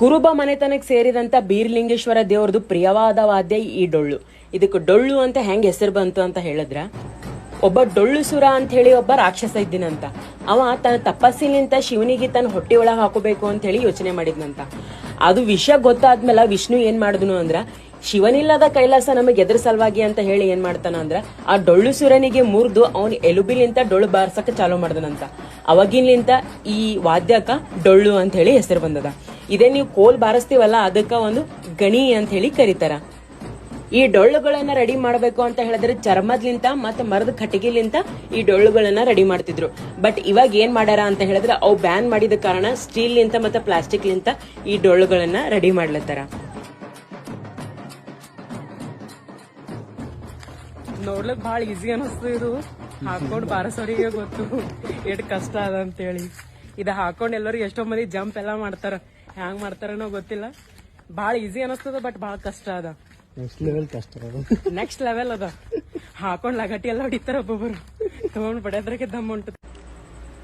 ಕುರುಬ ಮನೆತನಕ್ಕೆ ಸೇರಿದಂತ ಬೀರ್ಲಿಂಗೇಶ್ವರ ದೇವ್ರದ್ದು ಪ್ರಿಯವಾದ ವಾದ್ಯ ಈ ಡೊಳ್ಳು. ಇದಕ್ಕೆ ಡೊಳ್ಳು ಅಂತ ಹೆಂಗೆ ಹೆಸರು ಬಂತು ಅಂತ ಹೇಳಿದ್ರ? ಒಬ್ಬ ಡೊಳ್ಳು ಸುರ ಅಂತ ಹೇಳಿ ಒಬ್ಬ ರಾಕ್ಷಸ ಇದ್ದಿನಂತ. ಅವ ತನ್ನ ತಪಸ್ಸಿನಿಂದ ಶಿವನಿಗೆ ತನ್ನ ಹೊಟ್ಟೆ ಒಳಗೆ ಹಾಕೋಬೇಕು ಅಂತ ಹೇಳಿ ಯೋಚನೆ ಮಾಡಿದ್ನಂತ. ಅದು ವಿಷಯ ಗೊತ್ತಾದ್ಮೇಲೆ ವಿಷ್ಣು ಏನ್ ಮಾಡಿದ್ನು ಅಂದ್ರ, ಶಿವನಿಲ್ಲದ ಕೈಲಾಸ ನಮಗೆ ಎದುರು ಸಲುವಾಗಿ ಅಂತ ಹೇಳಿ ಏನ್ ಮಾಡ್ತಾನ ಅಂದ್ರ, ಆ ಡೊಳ್ಳು ಸುರನಿಗೆ ಮುರಿದು ಅವನ್ ಎಲುಬಿಲಿಂತ ಡೊಳ್ಳು ಬಾರ್ಸಕ್ಕೆ ಚಾಲೂ ಮಾಡ್ದನಂತ. ಅವಾಗಿನ್ಲಿಂತ ಈ ವಾದ್ಯಕ ಡೊಳ್ಳು ಅಂತ ಹೇಳಿ ಹೆಸರು ಬಂದದ. ಇದೇ ನೀವು ಕೋಲ್ ಬಾರಿಸ್ತೀವಲ್ಲ, ಅದಕ್ಕ ಒಂದು ಗಣಿ ಅಂತ ಹೇಳಿ ಕರೀತಾರ. ಈ ಡೊಳ್ಳುಗಳನ್ನ ರೆಡಿ ಮಾಡಬೇಕು ಅಂತ ಹೇಳಿದ್ರೆ ಚರ್ಮದ್ಲಿಂತ ಮತ್ತೆ ಮರದ ಕಟ್ಟಿಗೆಲಿಂತ ಈ ಡೊಳ್ಳುಗಳನ್ನ ರೆಡಿ ಮಾಡ್ತಿದ್ರು. ಬಟ್ ಇವಾಗ ಏನ್ ಮಾಡ್ಯಾರ ಅಂತ ಹೇಳಿದ್ರೆ ಅವು ಬ್ಯಾನ್ ಮಾಡಿದ ಕಾರಣ ಸ್ಟೀಲ್ ಲಿಂತ ಮತ್ತೆ ಪ್ಲಾಸ್ಟಿಕ್ ಲಿಂತ ಈ ಡೊಳ್ಳುಗಳನ್ನ ರೆಡಿ ಮಾಡ್ಲತ್ತಾರ. ನೋಡ್ಲಕ್ ಬಹಳ ಈಸಿ ಅನಿಸ್ತು ಇದು. ಹಾಕೊಂಡ್ ಬಾರಸೋರಿಗೆ ಗೊತ್ತು. ಎಷ್ಟು ಕಷ್ಟ ಅದ ಅಂತೇಳಿ. ಇದ ಹಾಕೊಂಡ್ ಎಲ್ಲರೂ ಎಷ್ಟೋ ಮಂದಿ ಜಂಪ್ ಎಲ್ಲ ಮಾಡ್ತಾರ. ಹ್ಯಾಂಗ್ ಮಾಡ್ತಾರೇನೋ ಗೊತ್ತಿಲ್ಲ. ಭಾಳ ಈಸಿ ಅನಸ್ತದ ಬಟ್ ಭಾಳ ಕಷ್ಟ ಅದ. ನೆಕ್ಸ್ಟ್ ಲೆವೆಲ್ ಕಷ್ಟ ನೆಕ್ಸ್ಟ್ ಲೆವೆಲ್ ಅದ. ಹಾಕೊಂಡ್ ಲಗಟಿ ಎಲ್ಲ ಹೊಡಿತಾರ ಒಬ್ಬೊಬ್ಬರು ತಗೊಂಡ್ ಬಡಿಯೋದ್ರಾಗೆ ದಮ್ ಉಂಟು.